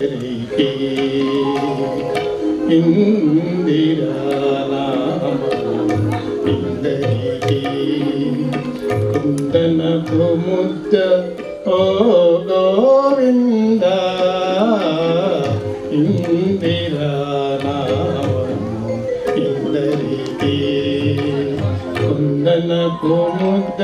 రికి ఇందిరానామము ఇందరికి కుందనపు ముద్ద ఓ గోవింద ఇందిరానామము ఇందరికి కుందనపు ముద్ద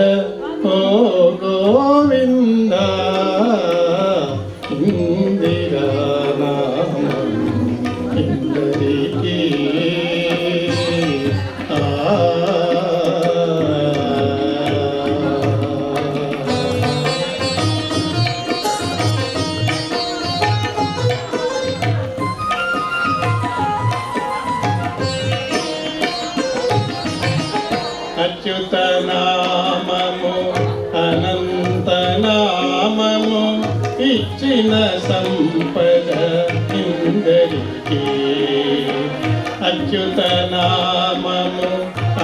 అచ్యుత నామము అనంత నామము ఇచ్చిన సంపద ఇందరికి అచ్యుత నామము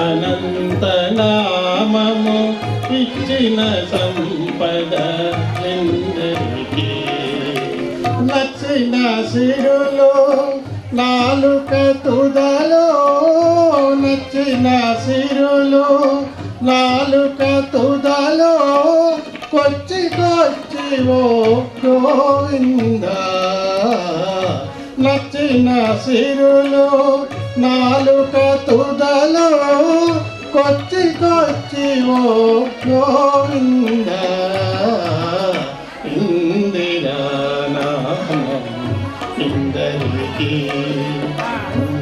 అనంత నామము ఇచ్చిన సంపద ఇందరికి నచ్చిన సిరులు నాలుక తుదలో మెచ్చిన సిరులు నాలుక తుదలో కొచ్చి కొచ్చి ఓ గోవింద. నచ్చిన సిరులు నాలుక తుదలో కొచ్చి కొచ్చి ఓ గోవింద. ఇందిరానామం ఇందరికీ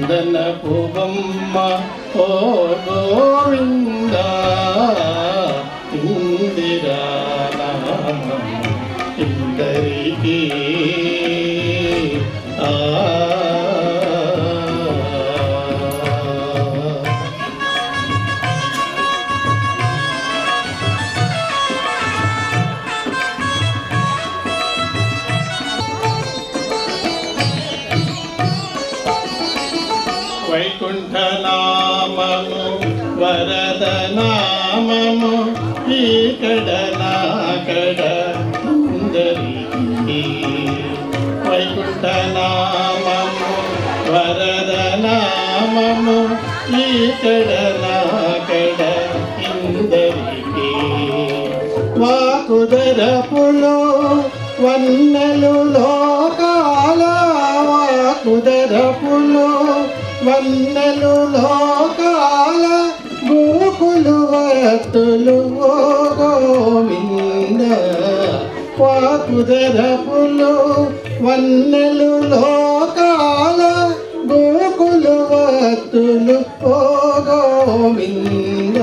చందన పుబమ్మ ఓ గోవింద ఇందిరానామం ఇందరికీ. ఆ నామము ఈకడ నాకడ అందరికి వైకుంఠ నామము వరద నామము ఈకడ నాకడ ఇందరికి వాకుదరపులో వన్నెలు లోకాల వాకుదరపులో వన్నెలు లోకాల భక్తులు గోవింద వాకుదరపులో వన్నెలు లోకాల గోకులు భక్తులు ఓ గోవింద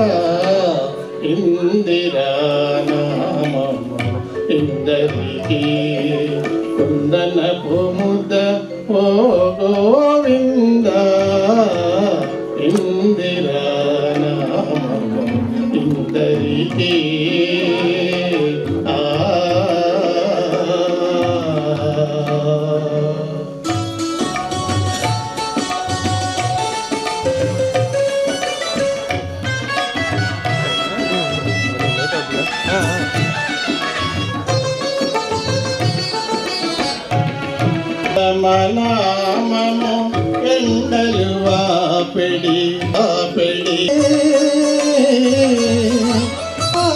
ఇందిరానామము ఇందరికి కుందనపు ముద్ద ఓ గో నామము ఎండలు వాపెడి వాపెడి ఆ,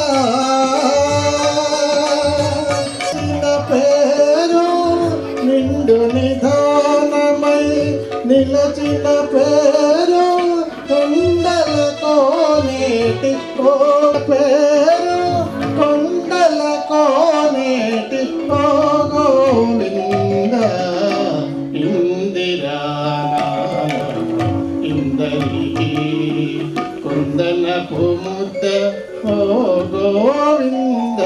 చిన్న పేరు నిండు నిధానమై నిలచిన పేరు ఎండలతో నేటి ఓ పేరు. కుందనపు ముద్ద ఓ గోవింద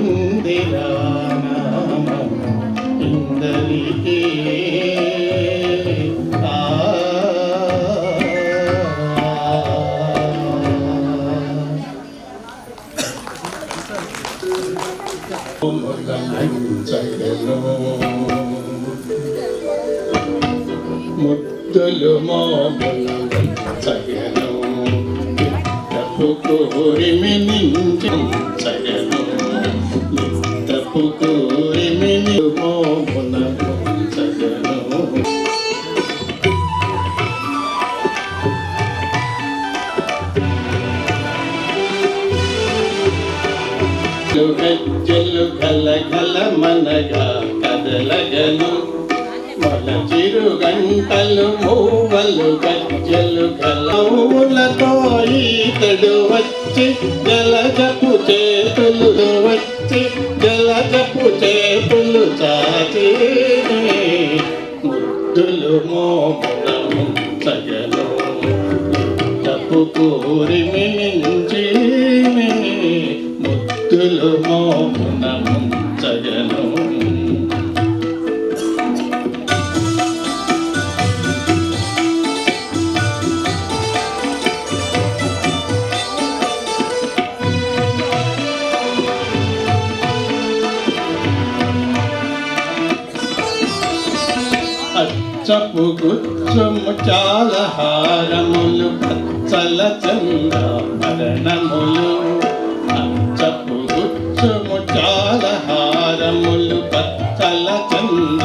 ఇందిరానామము ఇందరికి ఆ ముద్దులు కోరిమి నించయను తప్పు కోరిమి మోముల ముంచగను గజ్జలు గల గల మనగా కదలగను మన చిరు గంటలు మూవలు గజ్జలు గలవులతో ఈతడు వచ్చి జలజపు చేతులు వచ్చి జలజపు చేతులు చాచి ముద్దులు మోమునము సగను తప్పు కోరి మించి ముద్దులు మోమునము పచ్చపు గుచ్చము చాలా హారములు పచ్చల చంద పచ్చపు అచ్చపు గుచ్చము చాలా హారములు పచ్చల చంద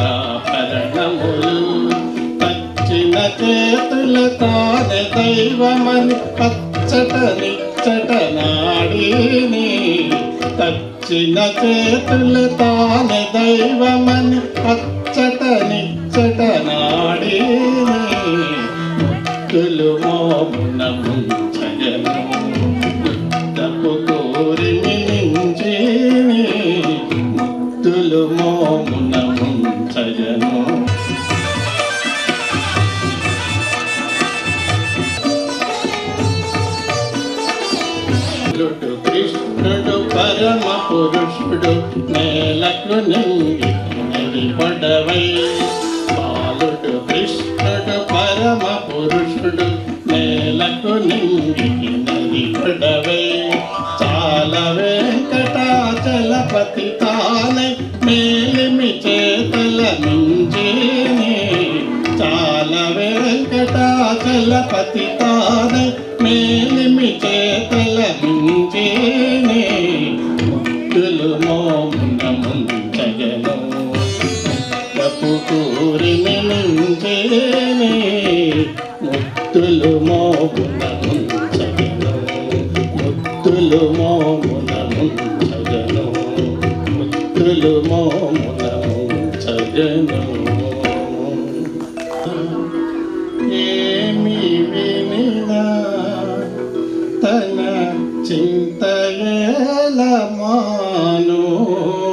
పచ్చిన చేతుల తానే దైవమని పచ్చట నిచ్చట నాడిని. తచ్చిన చేతుల తానే దైవమని పచ్చట నిచ్చట పురుషుడు నేలకు నింగి పడవై బాలుడు కృష్ణుడు పరమ పురుషుడు నేలకు నింగి నది పడవై. మించేని ముద్దులు మోమున ముంచగను. ముద్దులు మోమున ముంచగను. ముద్దులు మోమున ముంచగను. ఏమి వినినా తన చింతగల మాను.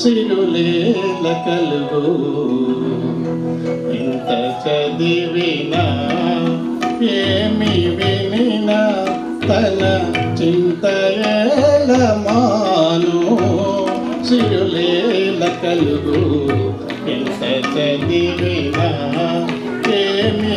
చిరులేల కలుగు ఇంత చదివినా ఏమి వినినా తన చింతయేల మాను. చిరులేల కలుగు ఇంత చదివినా ఏమి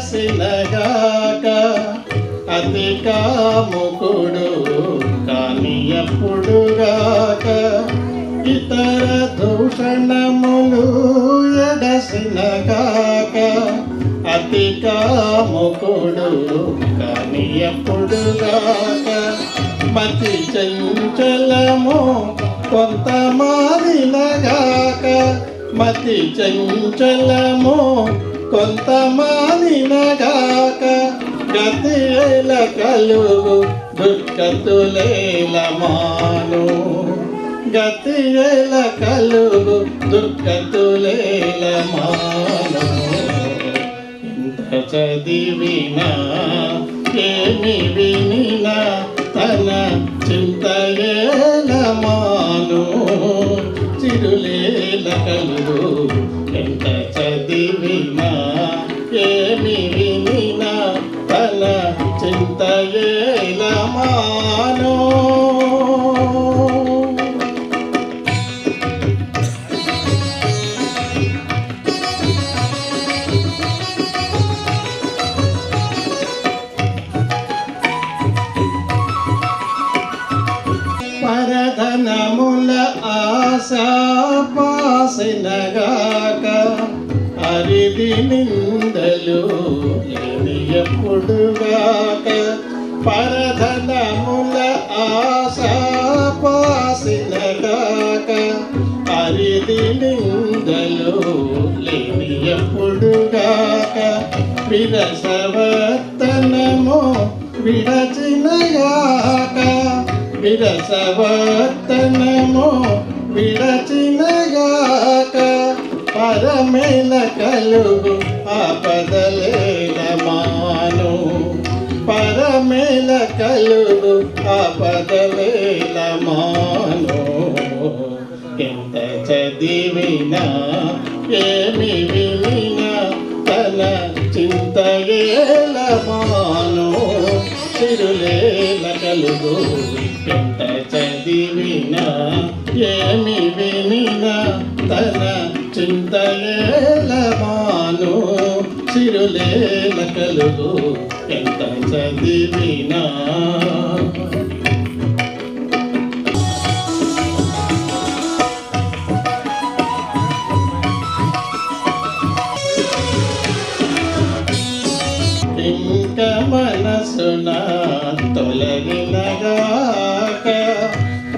ఎడసినగాక అతి కాముకుడు కాని ఎప్పుడుగాక ఇతర దూషణములు ఎడసినగాక అతి కాముకుడు కాని ఎప్పుడుగాక మతి చంచలము కొంత మారినగాక మతి చంచలము కొంత మానినగాక గతిల కలుగు దుర్గతులేల మాను గతిల కలుగు దుర్గతులేల మాను ఇంత చదివినా ఏమి అరిది నిందలు లేని ఎప్పుడుగాక పరధనముల ఆశ పాసినగాక అరిది నిందలు లేని ఎప్పుడుగాక విరసవర్తనము విడచినగాక విరసవర్తనము విడచినగాక పరమేల కలుగు ఆపదలేల మాను పరమేల కలుగు ఆపదలేలమాను ఎంత చదివినా ఏమి వినినా తన చింతయేల మాను చిరులేల కలుగు వినినా ఏమి వినినా తన చింతయేల మాను చిరులేల కలుగు ఎంత చదివినా. ఇంకా మనసున తొలగినగా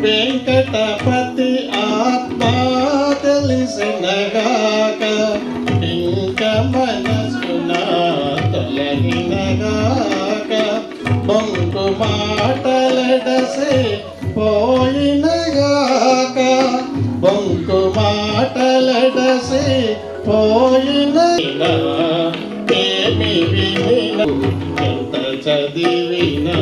వెంకటపతి ఆత్మ తెలిసినగాక ఇంక మనసున తొలగినగాక బొంకు మాటలడసి పోయినగాక బొంకు మాటలడసి పోయిన ఏమి వినిన ఎంత చదివినా